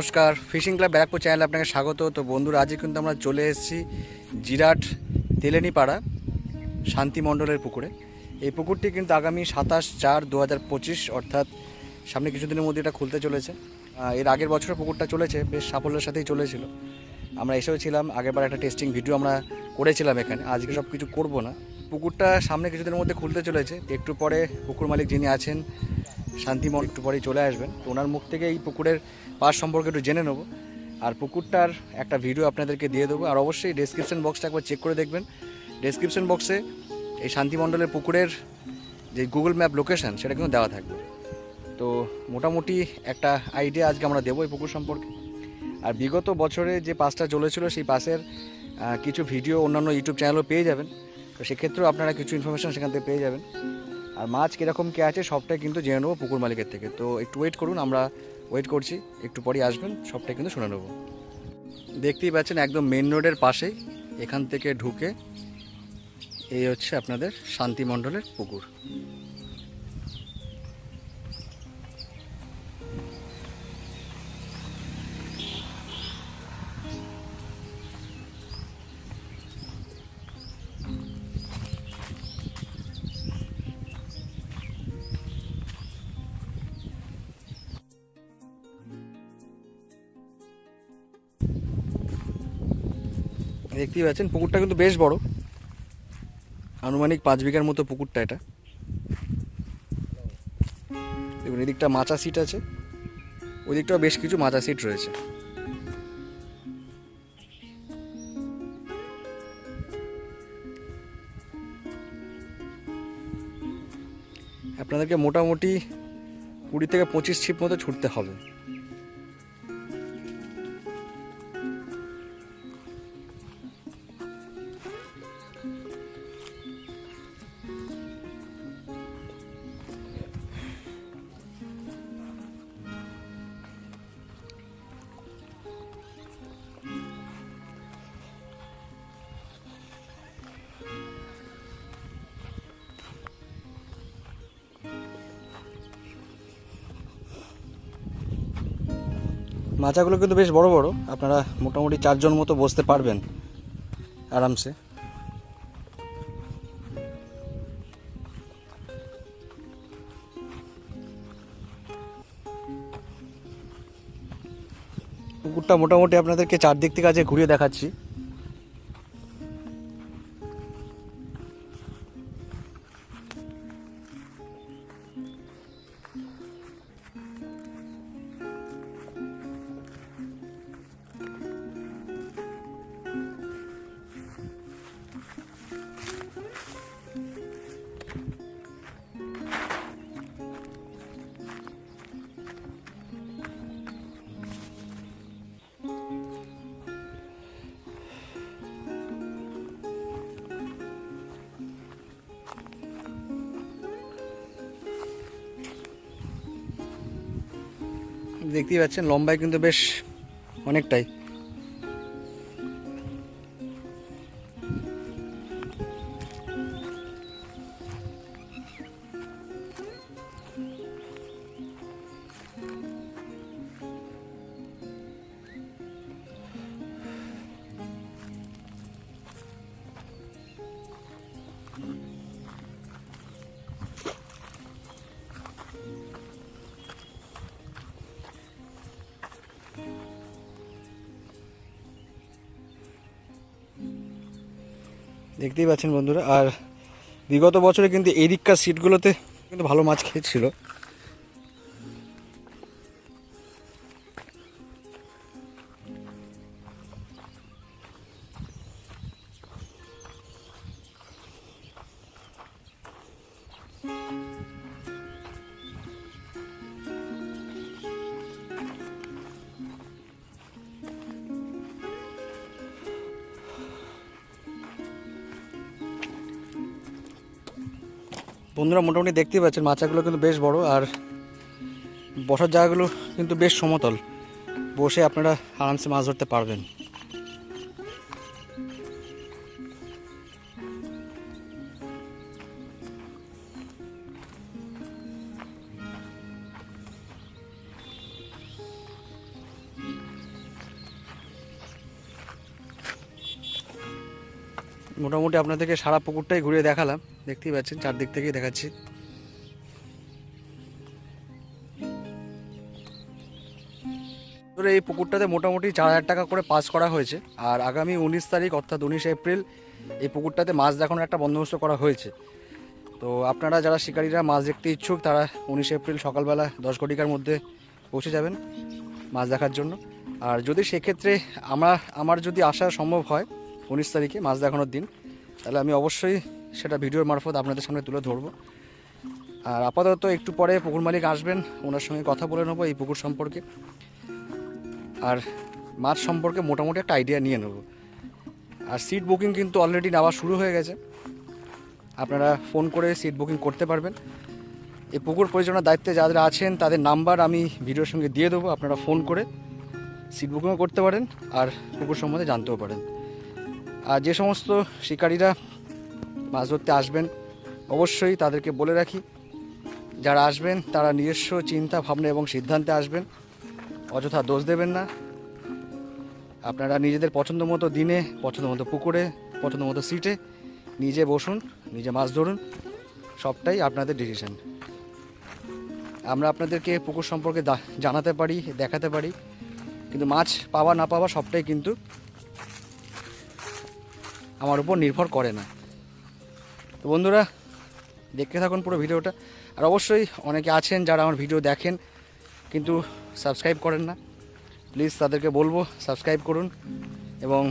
নমস্কার। Fishing club Barrackpore চ্যানেলে আপনাকে স্বাগত। তো বন্ধুরা, আজকে কিন্তু আমরা চলে এসেছি জিরাট তেলেনিপাড়া শান্তি মণ্ডলের পুকুরে। এই পুকুরটি কিন্তু আগামী সাতাশ চার দু অর্থাৎ সামনে কিছুদিনের মধ্যে এটা খুলতে চলেছে। এর আগের বছর পুকুরটা চলেছে, বেশ সাফল্যের সাথেই চলেছিল। আমরা এসেও ছিলাম আগেরবার একটা টেস্টিং ভিডিও আমরা করেছিলাম এখানে। আজকে সব কিছু করব না। পুকুরটা সামনে কিছুদিনের মধ্যে খুলতে চলেছে। একটু পরে পুকুর মালিক যিনি আছেন শান্তিমন একটু পরেই চলে আসবেন। তো ওনার মুখ থেকে এই পুকুরের পাশ সম্পর্কে একটু জেনে নেব। আর পুকুরটার একটা ভিডিও আপনাদেরকে দিয়ে দেবো। আর অবশ্যই ডেসক্রিপশন বক্সটা একবার চেক করে দেখবেন। ডেসক্রিপশন বক্সে এই শান্তিমণ্ডলের পুকুরের যে গুগল ম্যাপ লোকেশন সেটা কিন্তু দেওয়া থাকবে। তো মোটামুটি একটা আইডিয়া আজকে আমরা দেবো এই পুকুর সম্পর্কে। আর বিগত বছরে যে পাসটা চলেছিল, সেই পাসের কিছু ভিডিও অন্যান্য ইউটিউব চ্যানেলও পেয়ে যাবেন। তো সেক্ষেত্রেও আপনারা কিছু ইনফরমেশন সেখান থেকে পেয়ে যাবেন। আর মাছ কীরকম কে আছে সবটাই কিন্তু জেনে নেব পুকুর মালিকের থেকে। তো একটু ওয়েট করুন, আমরা ওয়েট করছি, একটু পরেই আসবেন, সবটাই কিন্তু শুনে নেব। দেখতেই পাচ্ছেন একদম মেন রোডের পাশেই, এখান থেকে ঢুকে এই হচ্ছে আপনাদের শান্তিমণ্ডলের পুকুর। দেখতেই পাচ্ছেন, পুকুরটা কিন্তু বেশ বড়। আনুমানিক পাঁচ বিঘার মতো পুকুরটা এটা। দেখুন, এদিকটা মাচা সিট আছে ওই দিকটাও বেশ কিছু মাচা সিট রয়েছে। আপনাদেরকে মোটামুটি কুড়ি থেকে পঁচিশ ছিপ মতো ছুটতে হবে। মাচাগুলো কিন্তু বেশ বড় বড়। আপনারা মোটামুটি চারজন মতো বসতে পারবেন আরামসে। পুকুরটা মোটামুটি আপনাদেরকে চারদিক থেকে আজকে ঘুরিয়ে দেখাচ্ছি। দেখতেই পাচ্ছেন লম্বায় কিন্তু বেশ অনেকটাই। দেখতেই পাচ্ছেন বন্ধুরা। আর বিগত বছরে কিন্তু এদিককার সিটগুলোতে কিন্তু ভালো মাছ খেয়েছিল। বন্ধুরা মোটামুটি দেখতেই পাচ্ছেন মাচাগুলো কিন্তু বেশ বড় আর বসার জায়গাগুলো কিন্তু বেশ সমতল। বসে আপনারা আরামসে মাছ ধরতে পারবেন। মোটামুটি আপনাদেরকে সারা পুকুরটাই ঘুরিয়ে দেখালাম। দেখতেই পাচ্ছেন, চারদিক থেকেই দেখাচ্ছি। এই পুকুরটাতে মোটামুটি চার হাজার টাকা করে পাস করা হয়েছে। আর আগামী উনিশ তারিখ, অর্থাৎ উনিশ এপ্রিল, এই পুকুরটাতে মাছ দেখানোর একটা বন্দোবস্ত করা হয়েছে। তো আপনারা যারা শিকারীরা মাছ দেখতে ইচ্ছুক, তারা উনিশ এপ্রিল সকালবেলা দশ ঘটিকার মধ্যে পৌঁছে যাবেন মাছ দেখার জন্য। আর যদি সেক্ষেত্রে আমার আমার যদি আসা সম্ভব হয় উনিশ তারিখে মাছ দেখানোর দিন। তাহলে আমি অবশ্যই সেটা ভিডিওর মারফত আপনাদের সামনে তুলে ধরবো। আর আপাতত একটু পরে পুকুর মালিক আসবেন, ওনার সঙ্গে কথা বলে নেব এই পুকুর সম্পর্কে। আর মাছ সম্পর্কে মোটামুটি একটা আইডিয়া নিয়ে নেব। আর সিট বুকিং কিন্তু অলরেডি নেওয়া শুরু হয়ে গেছে। আপনারা ফোন করে সিট বুকিং করতে পারবেন। এই পুকুর পরিচালনার দায়িত্বে যারা আছেন, তাদের নাম্বার আমি ভিডিওর সঙ্গে দিয়ে দেবো। আপনারা ফোন করে সিট বুকিংও করতে পারেন, আর পুকুর সম্বন্ধে জানতেও পারেন। আর যে সমস্ত শিকারীরা মাছ ধরতে আসবেন, অবশ্যই তাদেরকে বলে রাখি, যারা আসবেন তারা নিজস্ব চিন্তা, ভাবনা এবং সিদ্ধান্তে আসবেন। অযথা দোষ দেবেন না। আপনারা নিজেদের পছন্দ মতো দিনে, পছন্দ মতো পুকুরে, পছন্দ মতো সিটে নিজে বসুন, নিজে মাছ ধরুন। সবটাই আপনাদের ডিসিশন আমরা আপনাদেরকে পুকুর সম্পর্কে জানাতে পারি, দেখাতে পারি। কিন্তু মাছ পাওয়া, না পাওয়া সবটাই কিন্তু আমার উপর নির্ভর করে না। তো বন্ধুরা, দেখতে থাকুন পুরো ভিডিওটা। আর অবশ্যই অনেকে আছেন যারা আমার ভিডিও দেখেন, কিন্তু সাবস্ক্রাইব করেন না। প্লিজ তাদেরকে বলব, সাবস্ক্রাইব করুন এবং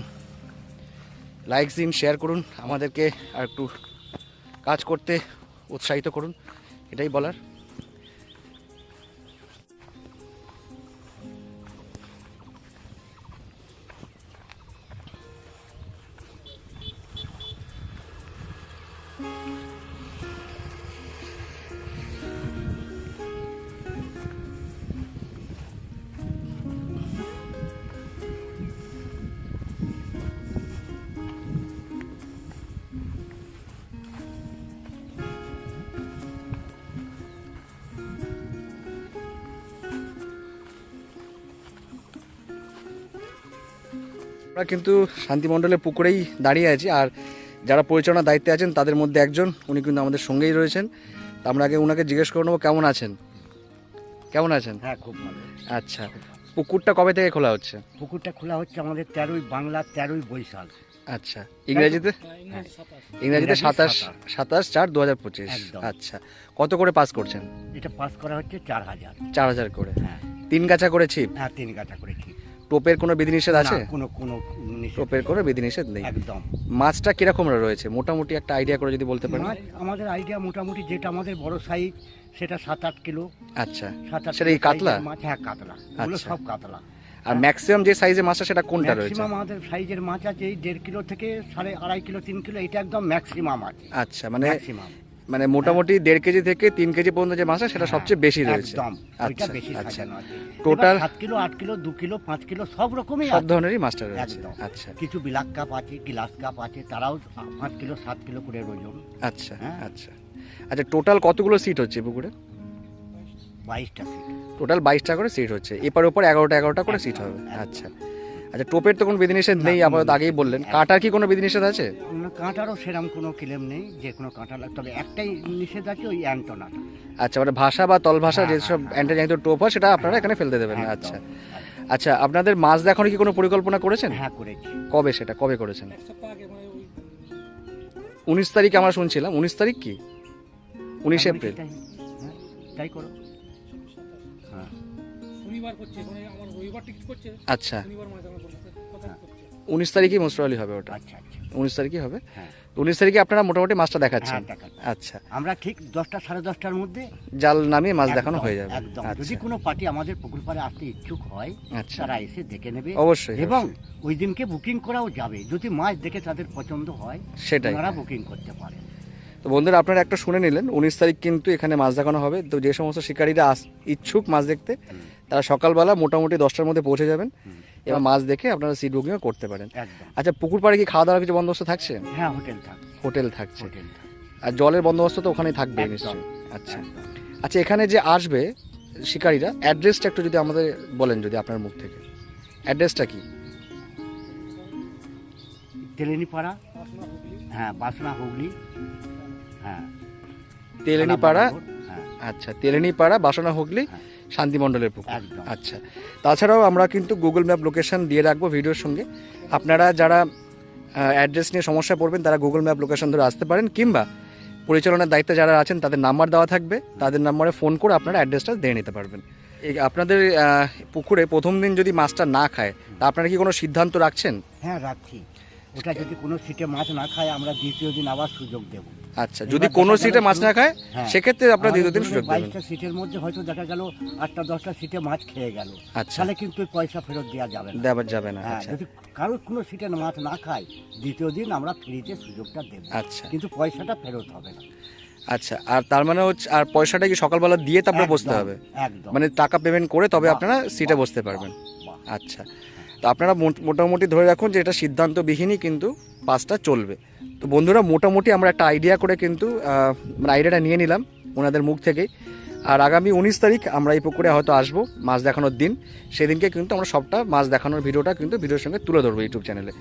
লাইক দিন, শেয়ার করুন। আমাদেরকে আর একটু কাজ করতে উৎসাহিত করুন, এটাই বলার। আমরা কিন্তু শান্তিমণ্ডলের পুকুরেই দাঁড়িয়ে আছি আর যারা পরিচালনার দায়িত্বে আছেন তাদের মধ্যে একজন উনি কিন্তু আমাদের সঙ্গেই রয়েছেন। তা আমরা আগে ওনাকে জিজ্ঞেস করে নেব কেমন আছেন? কেমন আছেন? হ্যাঁ খুব ভালো। আচ্ছা পুকুরটা কবে থেকে খোলা হচ্ছে? পুকুরটা খোলা হচ্ছে আমাদের তেরোই বাংলা তেরোই বৈশাখ। আচ্ছা ইংরেজিতে? ইংরেজিতে সাতাশ সাতাশ। চার দু হাজার পঁচিশ আচ্ছা কত করে পাস করছেন? এটা পাস করা হচ্ছে চার হাজার। চার হাজার করে। হ্যাঁ। তিন গাছা করে ছিপ? হ্যাঁ তিন গাছা করে ঠিক টোপের কোনো বিধিনিষেধ আছে? না, কোনো কোনো নিষেধ টোপের কোনো বিধিনিষেধ নেই। একদম। মাছটা কীরকম রয়েছে? মোটামুটি একটা আইডিয়া করে যদি বলতে পারেন। মাছ আমাদের আইডিয়া মোটামুটি যেটা আমাদের বড় সাইজ সেটা সাত আট কিলো। আচ্ছা। সাত আট সেটা কিলো কি কাতলা? মাছ হ্যাঁ কাতলা। ওগুলো আচ্ছা। সব কাতলা। আর ম্যাক্সিমাম যে সাইজের মাছটা সেটা কোনটা রয়েছে? ম্যাক্সিমাম আমাদের সাইজের মাছ আছে এই দেড় কিলো থেকে সাড়ে আড়াই কিলো তিন কিলো এটা একদম ম্যাক্সিমাম আছে। আচ্ছা মানে ম্যাক্সিমাম মানে মোটামুটি দেড় কেজি থেকে তিন কেজি পর্যন্ত যে মাছটা সেটা সবচেয়ে বেশি রয়েছে। আচ্ছা আচ্ছা। এবার সাত কিলো আট কিলো দু কিলো পাঁচ কিলো সব রকমই সব ধরনেরই মাছটা রয়েছে। আচ্ছা। কিছু বিলাক কাপ আছে গ্লাস কাপ আছে তারাও পাঁচ কিলো সাত কিলো করে ওজন। আচ্ছা হ্যাঁ। আচ্ছা। আচ্ছা টোটাল কতগুলো সিট হচ্ছে পুকুরে? বাইশটা সিট টোটাল বাইশটা করে সিট হচ্ছে। এপার ওপর এগারোটা এগারোটা করে সিট হবে। আচ্ছা। আচ্ছা টোপের তো কোনো বিধিনিষেধ নেই আপাতত আগেই বললেন। কাঁটার কি কোনো বিধিনিষেধ আছে? কাঁটারও সেরকম কোনো ক্লেম নেই যে কোনো কাঁটা তবে একটাই নিষেধ আছে ওই অ্যান্টোনাটা আচ্ছা মানে ভাষা বা তল ভাষা হ্যাঁ, যেসব হ্যাঁ, অ্যান্টাজানিত টোপ হয় সেটা আপনারা এখানে ফেলতে দেবেন। আচ্ছা আচ্ছা আপনাদের মাছ দেখানোর কি কোনো পরিকল্পনা করেছেন? হ্যাঁ করেছি। কবে সেটা কবে করেছেন? উনিশ তারিখ আমরা শুনছিলাম উনিশ তারিখ কি? উনিশ এপ্রিল। হ্যাঁ, তাই করো। হ্যাঁ। শনিবার করছে মানে আমার রবিবার টিকিট করছে আচ্ছা। শনিবার মাঝে আমার বলছে উনিশ তারিখই মোস্টলি হবে ওটা। আচ্ছা আচ্ছা। উনিশ তারিখই হবে। হ্যাঁ। উনিশ তারিখে আপনারা মোটামুটি মাছটা দেখাচ্ছেন। হ্যাঁ আচ্ছা। আমরা ঠিক দশটা সাড়ে দশটার মধ্যে জাল নামিয়ে মাছ দেখানো হয়ে যাবে। একদম। আচ্ছা। যদি কোনো পার্টি আমাদের পুকুর পাড়ে আসতে ইচ্ছুক হয় আচ্ছা। তারা এসে দেখে নেবে। অবশ্যই এবং ওই দিনকে বুকিং করাও যাবে। যদি মাছ দেখে তাদের পছন্দ হয় সেটাই। ওনারা বুকিং করতে পারে। তো বন্ধুরা আপনারা একটা শুনে নিলেন উনিশ তারিখ কিন্তু এখানে মাছ দেখানো হবে। তো যে সমস্ত শিকারীরা আস ইচ্ছুক মাছ দেখতে তারা সকালবেলা মোটামুটি দশটার মধ্যে পৌঁছে যাবেন এবং মাছ দেখে আপনারা সিট বুকিংও করতে পারেন। আচ্ছা পুকুর পাড়ে কি খাওয়া দাওয়ার কিছু বন্দোবস্ত থাকছে? হ্যাঁ হোটেল থাক হোটেল থাকছে। আর জলের বন্দোবস্ত তো ওখানেই থাকবে। নিশ্চয়ই। আচ্ছা। আচ্ছা এখানে যে আসবে শিকারীরা অ্যাড্রেসটা একটু যদি আমাদের বলেন যদি আপনার মুখ থেকে। অ্যাড্রেসটা কি? তেলেনিপাড়া। হ্যাঁ বাসনা হুগলি। হ্যাঁ। তেলেনিপাড়া? হ্যাঁ। আচ্ছা তেলেনি পাড়া বাসনা হুগলি। হ্যাঁ। শান্তিমণ্ডলের পুকুর আচ্ছা। তাছাড়াও আমরা কিন্তু গুগল ম্যাপ লোকেশন দিয়ে রাখব ভিডিওর সঙ্গে। আপনারা যারা অ্যাড্রেস নিয়ে সমস্যা পড়বেন তারা গুগল ম্যাপ লোকেশন ধরে আসতে পারেন কিংবা পরিচালনার দায়িত্বে যারা আছেন তাদের নাম্বার দেওয়া থাকবে। তাদের নাম্বারে ফোন করে আপনারা অ্যাড্রেসটা দিয়ে নিতে পারবেন। এই আপনাদের পুকুরে প্রথম দিন যদি মাছটা না খায় তা আপনারা কি কোনো সিদ্ধান্ত রাখছেন? হ্যাঁ রাখছি। ওটা যদি কোনো সিটে মাছ না খায় আমরা দ্বিতীয় দিন আবার সুযোগ দেব। আচ্ছা যদি কোনো সিটে মাছ না খায় হ্যাঁ। সেক্ষেত্রে আপনারা দ্বিতীয় দিন সুযোগ দেবেন। বাইশটা সিটের মধ্যে হয়তো দেখা গেল আটটা দশটা সিটে মাছ খেয়ে গেল। আচ্ছা। তাহলে কিন্তু পয়সা ফেরত দেওয়া যাবে না। দেওয়া যাবে না হ্যাঁ আচ্ছা। যদি কারোর কোনো সিটে মাছ না খায় দ্বিতীয় দিন আমরা ফ্রিতে সুযোগটা দেব। আচ্ছা। কিন্তু পয়সাটা ফেরত হবে না। আচ্ছা আর তার মানে হচ্ছে আর পয়সাটা কি সকালবেলা দিয়ে তারপরে বসতে একদম, হবে? একদম। মানে টাকা পেমেন্ট করে তবে বাহ, আপনারা সিটে বসতে পারবেন। বাহ। আচ্ছা তো আপনারা মোট- মোটামুটি ধরে রাখুন যে এটা সিদ্ধান্তবিহীনই কিন্তু পাসটা চলবে। তো বন্ধুরা, মোটামুটি আমরা একটা আইডিয়া করে কিন্তু মানে আইডিয়াটা নিয়ে নিলাম ওনাদের মুখ থেকেই। আর আগামী উনিশ তারিখ আমরা এই পুকুরে হয়তো আসব, মাছ দেখানোর দিন। সেদিনকে কিন্তু আমরা সবটা মাছ দেখানোর ভিডিওটা কিন্তু ভিডিওর সঙ্গে তুলে ধরবো ইউটিউব চ্যানেলে।